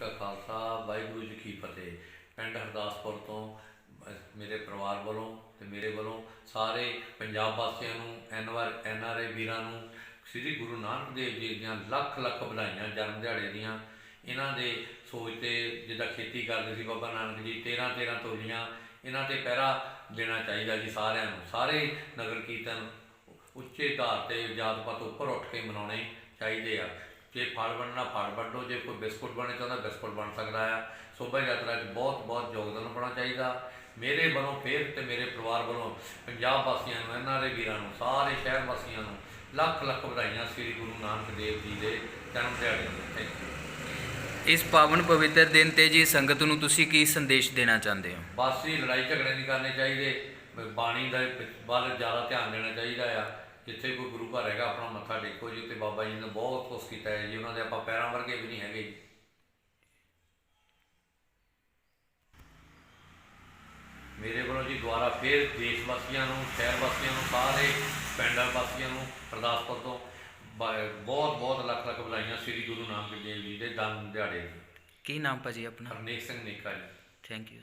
ਕਾ ਖਾਲਸਾ, ਵਾਹਿਗੁਰੂ ਜੀ ਕੀ ਫਤਿਹ। ਪਿੰਡ ਹਰਦਾਸਪੁਰ ਤੋਂ ਮੇਰੇ ਪਰਿਵਾਰ ਵੱਲੋਂ ਤੇ ਮੇਰੇ ਵੱਲੋਂ ਸਾਰੇ ਪੰਜਾਬ ਵਾਸੀਆਂ ਨੂੰ ਐਨਆਰ ਐਨਆਰਆਈ ਵੀਰਾਂ ਨੂੰ, ਸ੍ਰੀ ਗੁਰੂ ਨਾਨਕ ਦੇਵ ਜੀ ਦੀਆਂ ਲੱਖ ਲੱਖ ਵਧਾਈਆਂ, ਜਨਮ ਦਿਹਾੜੇ ਦੀਆਂ। ਇਹਨਾਂ ਦੇ ਸੋਚ ਤੇ ਜਿੱਦਾਂ ਖੇਤੀ ਕਰਦੇ ਸੀ ਬਾਬਾ ਨਾਨਕ ਜੀ 13 13 ਤੋਲੀਆਂ ਇਹਨਾਂ ਤੇ ਪਹਿਰਾ ਦੇਣਾ ਚਾਹੀਦਾ ਜੀ ਸਾਰਿਆਂ ਨੂੰ। ਸਾਰੇ ਨਗਰ ਕੀਰਤਨ ਉੱਚੇ ਧਾਰ ਤੇ ਜਾਤ ਪਾਤ ਉੱਪਰ ਉੱਠ ਕੇ ਮਨਾਉਣੇ ਚਾਹੀਦੇ ਆ। ਜੇ ਫਲ ਬਣਨਾ ਫਲ ਵੱਢੋ ਜੇ ਕੋਈ ਬਿਸਕੁਟ ਬਣਨਾ ਚਾਹੁੰਦਾ ਬਿਸਕੁਟ ਬਣ ਸਕਦਾ ਆ। ਸ਼ੋਭਾ ਯਾਤਰਾ 'ਚ ਬਹੁਤ ਬਹੁਤ ਯੋਗਦਾਨ ਪਾਉਣਾ ਚਾਹੀਦਾ। ਮੇਰੇ ਵੱਲੋਂ ਫੇਰ ਤੇ ਮੇਰੇ ਪਰਿਵਾਰ ਵੱਲੋਂ ਪੰਜਾਬ ਵਾਸੀਆਂ ਨੂੰ ਇਹਨਾਂ ਦੇ ਵੀਰਾਂ ਨੂੰ ਸਾਰੇ ਸ਼ਹਿਰ ਵਾਸੀਆਂ ਨੂੰ ਲੱਖ ਲੱਖ ਵਧਾਈਆਂ ਸ੍ਰੀ ਗੁਰੂ ਨਾਨਕ ਦੇਵ ਜੀ ਦੇ ਜਨਮ ਦਿਹਾੜੇ ਦੀਆਂ। ਥੈਂਕ ਯੂ ਇਸ ਪਾਵਨ ਪਵਿੱਤਰ ਦਿਨ ਤੇ ਜੀ ਸੰਗਤ ਨੂੰ ਤੁਸੀਂ ਕੀ ਸੰਦੇਸ਼ ਦੇਣਾ ਚਾਹੁੰਦੇ ਹੋ? ਬਸ ਲੜਾਈ ਝਗੜੇ ਨਹੀਂ ਕਰਨੇ ਚਾਹੀਦੇ। ਬਾਣੀ ਦਾ ਵੱਲ ਜ਼ਿਆਦਾ ਧਿਆਨ ਦੇਣਾ ਚਾਹੀਦਾ ਆ। ਜਿੱਥੇ ਕੋਈ ਗੁਰੂ ਘਰ ਹੈਗਾ ਆਪਣਾ ਮੱਥਾ ਟੇਕੋ ਜੀ ਤੇ ਬਾਬਾ ਜੀ ਨੇ ਬਹੁਤ ਕੁਛ ਕੀਤਾ ਹੈ ਜੀ ਉਹਨਾਂ ਦੇ ਆਪਾਂ ਪੈਰਾਂ ਵਰਗੇ ਵੀ ਨਹੀਂ ਹੈਗੇ ਜੀ। ਮੇਰੇ ਵੱਲੋਂ ਜੀ ਦੁਆਰਾ ਫੇਰ ਦੇਸ਼ ਵਾਸੀਆਂ ਨੂੰ ਸ਼ਹਿਰ ਵਾਸੀਆਂ ਨੂੰ ਸਾਰੇ ਪਿੰਡਾਂ ਵਾਸੀਆਂ ਨੂੰ ਹਰਦਾਸਪੁਰ ਤੋਂ ਬਹੁਤ ਬਹੁਤ ਲੱਖ ਲੱਖ ਵਧਾਈਆਂ ਸ੍ਰੀ ਗੁਰੂ ਨਾਨਕ ਦੇਵ ਜੀ ਦੇ ਜਨਮ ਦਿਹਾੜੇ ਕੀ ਨਾਮ ਭਾਜੀ ਆਪਣਾ? ਹਰਨੇਕ ਸਿੰਘ ਨੇਕਾ ਜੀ। Thank you